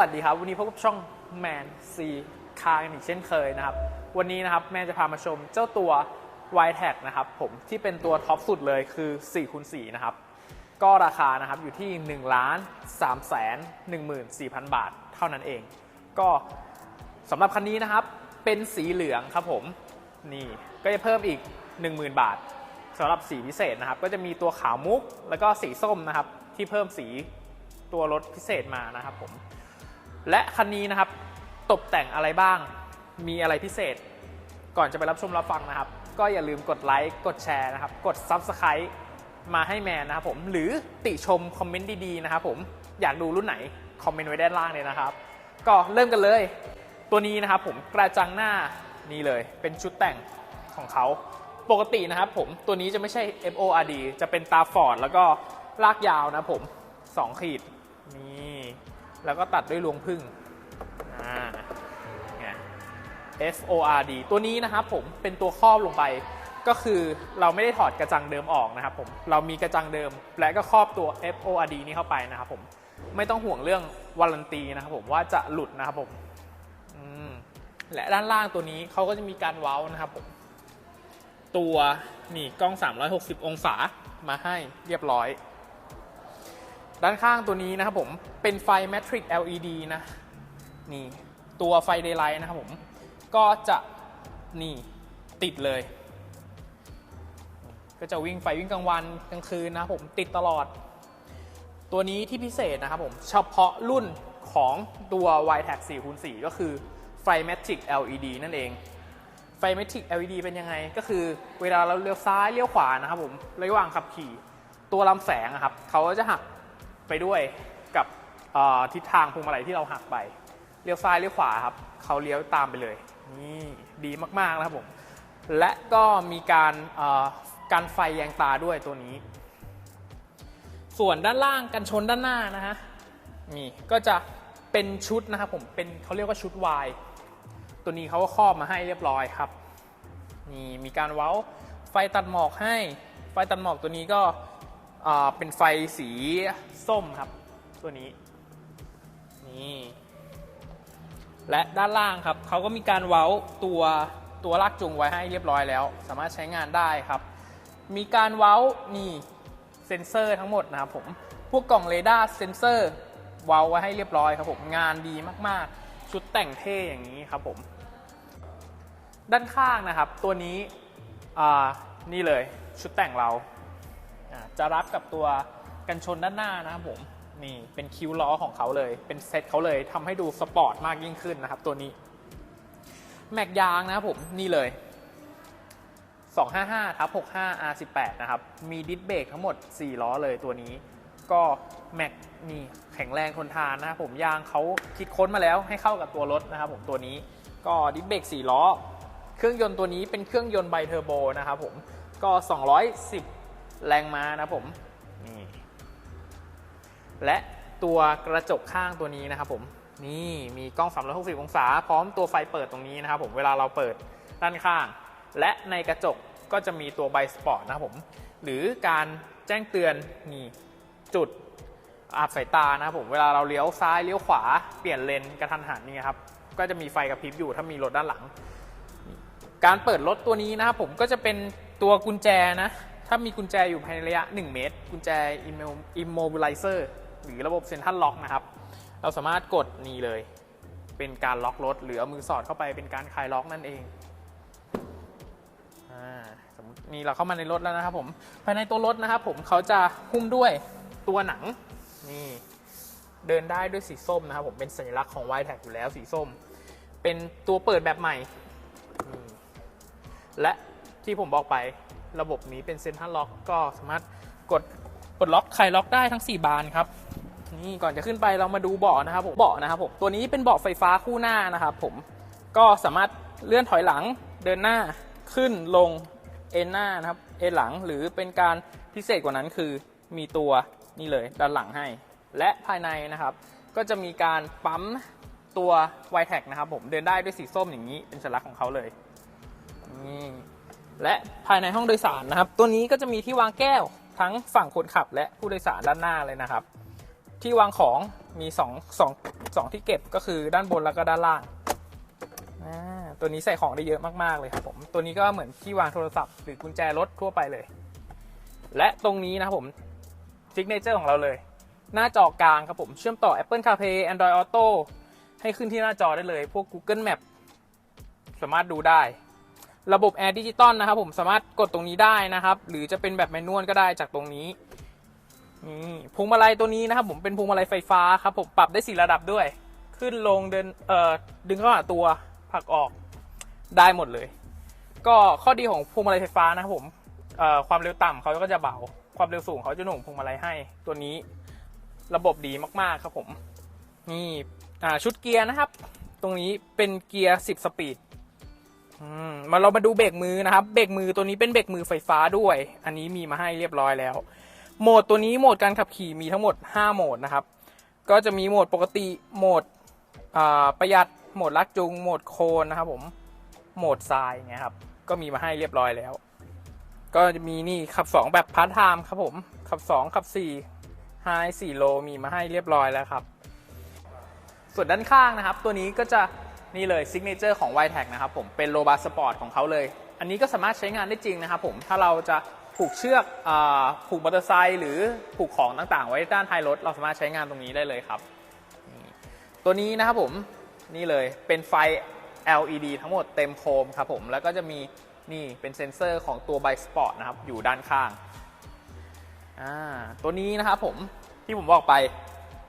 วัสดีครับ วันนี้พบกับช่องแมนซีคากันอีกเช่นเคยนะครับ วันนี้นะครับแมนจะพามาชมเจ้าตัว y t a g นะครับผมที่เป็นตัวท็อปสุดเลยคือ4คูณ4นะครับ ก็ราคานะครับอยู่ที่ 1 ล้าน3แสน14,000 บาทเท่านั้นเอง ก็สำหรับคันนี้นะครับเป็นสีเหลืองครับผม นี่ก็จะเพิ่มอีก 10,000 บาทสำหรับสีพิเศษนะครับ ก็จะมีตัวขาวมุกแล้วก็สีส้มนะครับที่เพิ่มสีตัวรถพิเศษมานะครับผม และคันนี้นะครับตกแต่งอะไรบ้าง มีอะไรพิเศษ ก่อนจะไปรับชมรับฟังนะครับ ก็อย่าลืมกดไลค์กดแชร์นะครับ กด Subscribe มาให้แมนนะครับผม หรือติชมคอมเมนต์ดีๆนะครับผมอยากดูรุ่นไหน คอมเมนต์ไว้ด้านล่างเลยนะครับ ก็เริ่มกันเลย ตัวนี้นะครับผมกระจังหน้านี่เลย เป็นชุดแต่งของเขาปกตินะครับผมตัวนี้จะไม่ใช่ FORD จะเป็นตาฟอร์ดแล้วก็ลากยาวนะผม 2 ขีด แล้วก็ตัดด้วยรวงพึ่งอ่ FORD ตัวนี้นะครับผมเป็นตัวครอบลงไป ก็คือเราไม่ได้ถอดกระจังเดิมออกนะครับผมเรามีกระจังเดิม และก็ครอบตัว FORD นี้เข้าไปนะครับผมไม่ต้องห่วงเรื่องวารันตีนะครับผมว่าจะหลุดนะครับผมอืมและด้านล่างตัวนี้เขาก็จะมีการเว้านะครับผมตัวนี่กล้อง 360 องศามาให้เรียบร้อย ด้านข้างตัวนี้นะครับผมเป็นไฟ Matrix LED นะนี่ตัวไฟ Daylight นะครับผมก็จะนี่ติดเลย ก็จะวิ่งไฟวิ่งกลางวันกลางคืนนะผมติดตลอด ตัวนี้ที่พิเศษนะครับผมเฉพาะรุ่นของตัว y t a g 4คูณ4ก็คือไฟ Matrix LED นั่นเอง ไฟ Matrix LED เป็นยังไง ก็คือเวลาเราเลี้ยวซ้ายเลี้ยวขวานะครับผมระหว่างขับขี่ตัวลำแสงอะครับเขาจะหัก ไปด้วยกับทิศทางพวงมาลัยที่เราหักไปเลี้ยวซ้ายเลี้ยวขวาครับเขาเลี้ยวตามไปเลยนี่ดีมากๆนะครับผมและก็มีการการไฟแยงตาด้วยตัวนี้ ส่วนด้านล่างกันชนด้านหน้านะฮะนี่ก็จะเป็นชุดนะครับผมเป็นเขาเรียกว่าชุดวายตัวนี้เขาก็ครอบมาให้เรียบร้อยครับนี่มีการเว้าไฟตัดหมอกให้ ไฟตัดหมอกตัวนี้ก็ เป็นไฟสีส้มครับ ตัวนี้ นี่ และด้านล่างครับ เขาก็มีการเว้าตัวตัวลากจูงไว้ให้เรียบร้อยแล้ว สามารถใช้งานได้ครับ มีการเว้านี่เซ็นเซอร์ทั้งหมดนะครับผม พวกกล่องเรดาร์เซ็นเซอร์เว้าไว้ให้เรียบร้อยครับผม งานดีมากๆ ชุดแต่งเท่อย่างนี้ครับผม ด้านข้างนะครับ ตัวนี้นี่เลยชุดแต่งเรา จะรับกับตัวกันชนด้านหน้านะครับผมนี่เป็นคิ้วล้อของเขาเลย เป็นเซตเขาเลยทำให้ดูสปอร์ตมากยิ่งขึ้นนะครับ ตัวนี้แม็กยางนะครับผมนี่เลย 255ทับ65 R18 นะครับ มีดิสเบรกทั้งหมด 4 ล้อเลยตัวนี้ ก็แม็กนี่แข็งแรงทนทานนะครับผมยางเขาคิดค้นมาแล้วให้เข้ากับตัวรถนะครับผมตัวนี้ก็ดิสเบรก4ล้อ เครื่องยนต์ตัวนี้เป็นเครื่องยนต์ไบเทอร์โบนะครับผมก็ 210 แรงม้านะผมนี่และตัวกระจกข้างตัวนี้นะครับผมนี่มีกล้อง 360 องศา พร้อมตัวไฟเปิดตรงนี้นะครับผมเวลาเราเปิดด้านข้าง และในกระจกก็จะมีตัวไบสปอร์ตนะครับผมหรือการแจ้งเตือนนี่จุดอาบสายตานะครับผมเวลาเราเลี้ยวซ้ายเลี้ยวขวาเปลี่ยนเลนกระทันหันนี่ครับก็จะมีไฟกระพริบอยู่ถ้ามีรถด้านหลัง การเปิดรถตัวนี้นะครับผมก็จะเป็นตัวกุญแจนะ ถ้ามีกุญแจอยู่ภายในระยะ 1 เมตร กุญแจ immobilizer หรือระบบเซ็นทรัลล็อกนะครับ เราสามารถกดนี่เลย เป็นการล็อกรถ หรือเอามือสอดเข้าไปเป็นการคลายล็อกนั่นเองอ่าสมมตินี่เราเข้ามาในรถแล้วนะครับผม ภายในตัวรถนะครับผมเขาจะหุ้มด้วยตัวหนัง นี่ เดินได้ด้วยสีส้มนะครับผม เป็นสัญลักษณ์ของ y t a g อยู่แล้วสีส้ม เป็นตัวเปิดแบบใหม่ และที่ผมบอกไป ระบบนี้เป็นเซ็นทรัลล็อกก็สามารถกดปลดล็อกไขล็อกได้ทั้ง 4 บานครับนี่ก่อนจะขึ้นไปเรามาดูเบาะนะครับผมเบาะนะครับผมตัวนี้เป็นเบาะไฟฟ้าคู่หน้านะครับผมก็สามารถเลื่อนถอยหลังเดินหน้าขึ้นลงเอ็นหน้านะครับเอ็นหลังหรือเป็นการพิเศษกว่านั้นคือมีตัวนี่เลยด้านหลังให้ และภายในนะครับ ก็จะมีการปั๊มตัว y t a g นะครับผมเดินได้ด้วยสีส้มอย่างนี้เป็นสัญลักษณ์ของเขาเลยนี่ และภายในห้องโดยสารนะครับ ตัวนี้ก็จะมีที่วางแก้วทั้งฝั่งคนขับและผู้โดยสารด้านหน้าเลยนะครับ ที่วางของมี2 2 2ที่เก็บก็คือด้านบนแล้วก็ด้านล่างตัวนี้ใส่ของได้เยอะมากๆเลยครับผม ตัวนี้ก็เหมือนที่วางโทรศัพท์หรือกุญแจรถทั่วไปเลย และตรงนี้นะครับผมซิกเนเจอร์ของเราเลย หน้าจอกลางครับผมเชื่อมต่อ Apple CarPlay Android Auto ให้ขึ้นที่หน้าจอได้เลย พวก Google Map สามารถดูได้ ระบบ Air Digital นะครับผมสามารถกดตรงนี้ได้นะครับ หรือจะเป็นแบบแมนนวลก็ได้จากตรงนี้นี่พวงมาลัยตัวนี้นะครับ ผมเป็นพวงมาลัยไฟฟ้าครับผมปรับได้สี่ระดับด้วย ขึ้นลงเดินเอ่อดึงเข้าหาตัวผลักออกได้หมดเลย ก็ข้อดีของพวงมาลัยไฟฟ้านะครับผมเอ่อความเร็วต่ำเขาก็จะเบา ความเร็วสูงเขาจะหน่วงพวงมาลัยให้ตัวนี้ ระบบดีมากๆครับผมนี่อ่าชุดเกียร์นะครับ ตรงนี้เป็นเกียร์ 10 สปีด มาเรามาดูเบรกมือนะครับ เบรกมือตัวนี้เป็นเบรกมือไฟฟ้าด้วย อันนี้มีมาให้เรียบร้อยแล้ว โหมดตัวนี้โหมดการขับขี่มีทั้งหมด 5 โหมดนะครับ ก็จะมีโหมดปกติ โหมดประหยัด โหมดลักจูง โหมดโคนนะครับผม โหมดทรายเงี้ยครับ ก็มีมาให้เรียบร้อยแล้ว ก็จะมีนี่ขับ 2 แบบพาร์ทไทม์ครับผม ขับ 2 ขับ4ไฮ4โลมีมาให้เรียบร้อยแล้วครับ ส่วนด้านข้างนะครับ ตัวนี้ก็จะ นี่เลยซิกเนเจอร์ของ y t e c นะครับผมเป็นโ o บ a สปอร์ตของเขาเลย อันนี้ก็สามารถใช้งานได้จริงนะครับผมถ้าเราจะผูกเชือกอผูกมอเตอร์ไซค์หรือผูกของต่างๆ ไว้ด้านท้ายรถ เราสามารถใช้งานตรงนี้ได้เลยครับ ตัวนี้นะครับผมนี่เลยเป็นไฟ LED ทั้งหมดเต็มโคมครับผมแล้วก็จะมีนี่เป็นเซ็นเซอร์ของตัว b i Sport นะครับอยู่ด้านข้างตัวนี้นะครับผมที่ผมบอกไป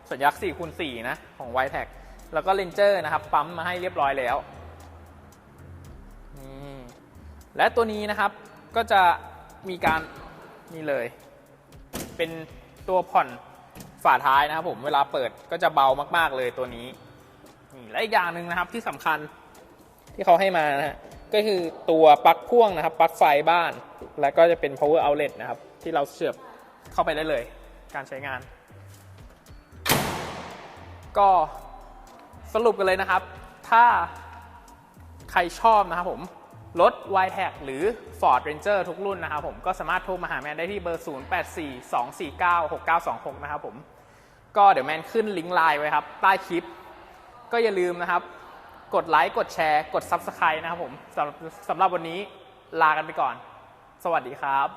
สัญลักษณ์4คูณ4นะของ y t e c แล้วก็เลนเจอร์นะครับปั๊มมาให้เรียบร้อยแล้วนี่และตัวนี้นะครับก็จะมีการนี่เลย เป็นตัวผ่อนฝาท้ายนะครับผมเวลาเปิดก็จะเบามาก ๆเลยตัวนี้และอีกอย่างหนึ่งนะครับที่สำคัญที่เขาให้มานะฮะก็คือตัวปลั๊กพ่วงนะครับปลั๊กไฟบ้าน แล้วก็จะเป็น power outlet นะครับ ที่เราเสียบเข้าไปได้เลย การใช้งาน ก็ สรุปกันเลยนะครับ ถ้าใครชอบนะครับผม รถ y t e c หรือ Ford Ranger ทุกรุ่นนะครับผมก็สามารถโทรมาหาแมนได้ที่เบอร์ 0842496926 นะครับผม ก็เดี๋ยวแมนขึ้นลิงก์ไลน์ไว้ครับ ใต้คลิป ก็อย่าลืมนะครับ กดไลค์ กดแชร์ กด Subscribe นะครับผมสำหรับสำหรับวันนี้ลากันไปก่อน สวัสดีครับ